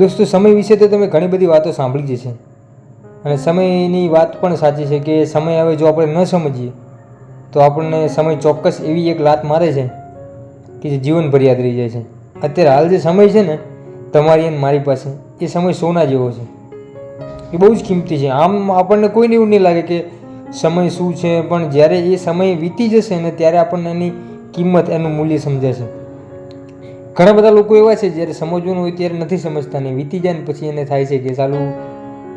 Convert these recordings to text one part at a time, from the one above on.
દોસ્તો, સમય વિશે તો તમે ઘણી બધી વાતો સાંભળી જ છે અને સમયની વાત પણ સાચી છે કે સમય હવે જો આપણે ન સમજીએ, તો આપણને સમય ચોક્કસ એવી એક લાત મારે છે કે જે જીવનભર યાદ રહી જાય છે. અત્યારે હાલ જે સમય છે ને, તમારી અને મારી પાસે, એ સમય સોના જેવો છે. એ બહુ જ કિંમતી છે. આમ આપણને કોઈને એવું નહીં લાગે કે સમય શું છે, પણ જ્યારે એ સમય વીતી જશે ને, ત્યારે આપણને એની કિંમત, એનું મૂલ્ય સમજાશે. ઘણા બધા લોકો એવા છે, જ્યારે સમજવાનું હોય ત્યારે નથી સમજતા ને વીતી જાય ને પછી એને થાય છે કે સારું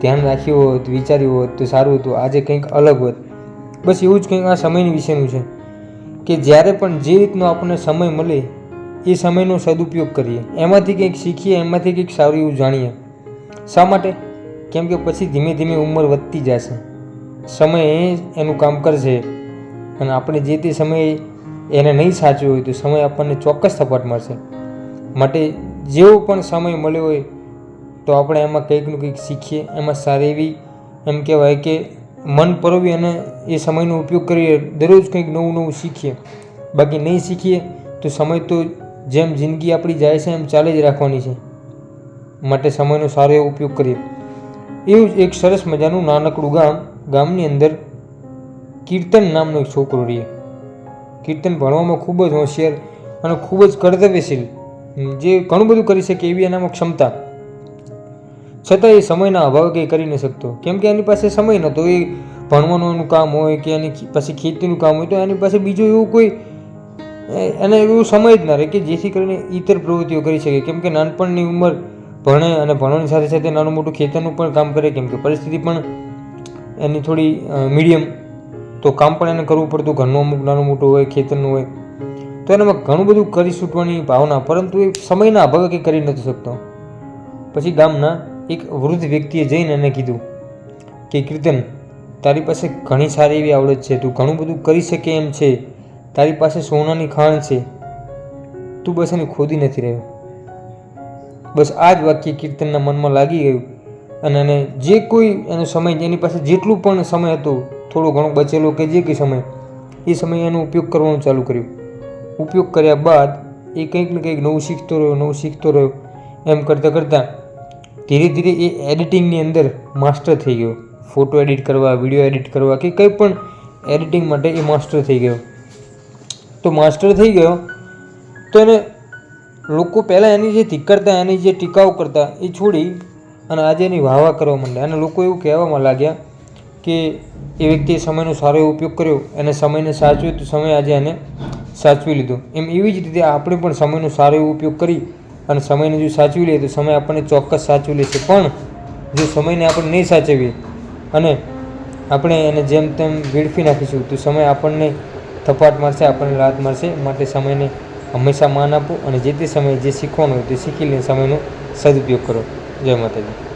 ધ્યાન રાખ્યું હોત, વિચાર્યું હોત તો સારું હતું, આજે કંઈક અલગ હોત. બસ એવું જ કંઈક આ સમયની વિશેનું છે કે જ્યારે પણ જે રીતનો આપણને સમય મળે, એ સમયનો સદુપયોગ કરીએ. એમાંથી કંઈક શીખીએ, એમાંથી કંઈક સારું એવું જાણીએ. શા માટે? કેમ કે પછી ધીમે ધીમે ઉંમર વધતી જશે. સમય એ એનું કામ કરશે અને આપણે જે તે સમયે એને નહીં સાચવ્યો હોય તો સમય આપણને ચોક્કસ સપાટ મળશે. માટે જેવો પણ સમય મળ્યો હોય તો આપણે એમાં કંઈકનું કંઈક શીખીએ. એમાં સારી એવી એમ કહેવાય કે મન પરોવી અને એ સમયનો ઉપયોગ કરીએ. દરરોજ કંઈક નવું નવું શીખીએ. બાકી નહીં શીખીએ તો સમય તો જેમ જિંદગી આપણી જાય છે એમ ચાલે જ રાખવાની છે. માટે સમયનો સારો એવો ઉપયોગ કરીએ. એવું જ એક સરસ મજાનું નાનકડું ગામ, ગામની અંદર કીર્તન નામનો એક છોકરો રહે કીર્તન ભણવામાં ખૂબ જ હોશિયાર અને ખૂબ જ કર્તવ્યશીલ. જે ઘણું બધું કરી શકે એવી એનામાં ક્ષમતા. છતાં એ સમયના અભાવે કંઈ કરી ન શકતો. કેમ કે એની પાસે સમય નહોતો. એ ભણવાનું એનું કામ હોય કે એની પાસે ખેતીનું કામ હોય તો એની પાસે બીજું એવું કોઈ એને એવું સમય જ ના રહે કે જેથી કરીને ઇતર પ્રવૃત્તિઓ કરી શકે. કેમ કે નાનપણની ઉંમર ભણે અને ભણવાની સાથે સાથે નાનું મોટું ખેતરનું પણ કામ કરે. કેમ કે પરિસ્થિતિ પણ એની થોડી મીડિયમ. તો કામ પણ એને કરવું પડતું. ઘરનું અમુક નાનું મોટું હોય, ખેતરનું હોય. તો એનામાં ઘણું બધું કરી છૂટવાની ભાવના, પરંતુ એ સમયના અભાવે કંઈ કરી નથી શકતો. પછી ગામના એક વૃદ્ધ વ્યક્તિએ જઈને એને કીધું કે, કીર્તન, તારી પાસે ઘણી સારી એવી આવડત છે. તું ઘણું બધું કરી શકે એમ છે. તારી પાસે સોનાની ખાણ છે. તું બસ એની ખોદી નથી રહ્યો. બસ આ જ વાક્ય કીર્તનના મનમાં લાગી ગયું અને એને જે કોઈ એનો સમય, એની પાસે જેટલું પણ સમય હતો, થોડો ઘણો બચેલો કે જે કંઈ સમય, એ સમયે એનો ઉપયોગ કરવાનું ચાલુ કર્યું. ઉપયોગ કર્યા બાદ એ કંઈક ને કંઈક નવું શીખતો રહ્યો, નવું શીખતો રહ્યો. એમ કરતાં કરતાં ધીરે ધીરે એ એડિટિંગની અંદર માસ્ટર થઈ ગયો. ફોટો એડિટ કરવા વીડિયો એડિટ કરવા કે કંઈ પણ એડિટિંગ માટે એ માસ્ટર થઈ ગયો. તો માસ્ટર થઈ ગયો તો એને લોકો પહેલાં એની જે ધિક્કરતા, એની જે ટીકાઓ કરતા એ છોડી અને આજે એની વાહવા કરવા માંડ્યા. અને લોકો એવું કહેવામાં લાગ્યા કે એ વ્યક્તિએ સમયનો સારો ઉપયોગ કર્યો અને સમયને સાચવ્યો તો સમય આજે એને સાચવી લીધો. એમ એવી જ રીતે આપણે પણ સમયનો સારો એવો ઉપયોગ કરી અને સમયને જો સાચવી લઈએ તો સમય આપણને ચોક્કસ સાચવી લેશે. પણ જો સમયને આપણે નહીં સાચવીએ અને આપણે એને જેમ તેમ વેડફી નાખીશું તો સમય આપણને થપાટ મારશે, આપણને રાત મારશે. માટે સમયને હંમેશા માન આપો અને જે તે સમયે જે શીખવાનું હોય તે શીખી લઈને સમયનો સદુપયોગ કરો. જય માતાજી.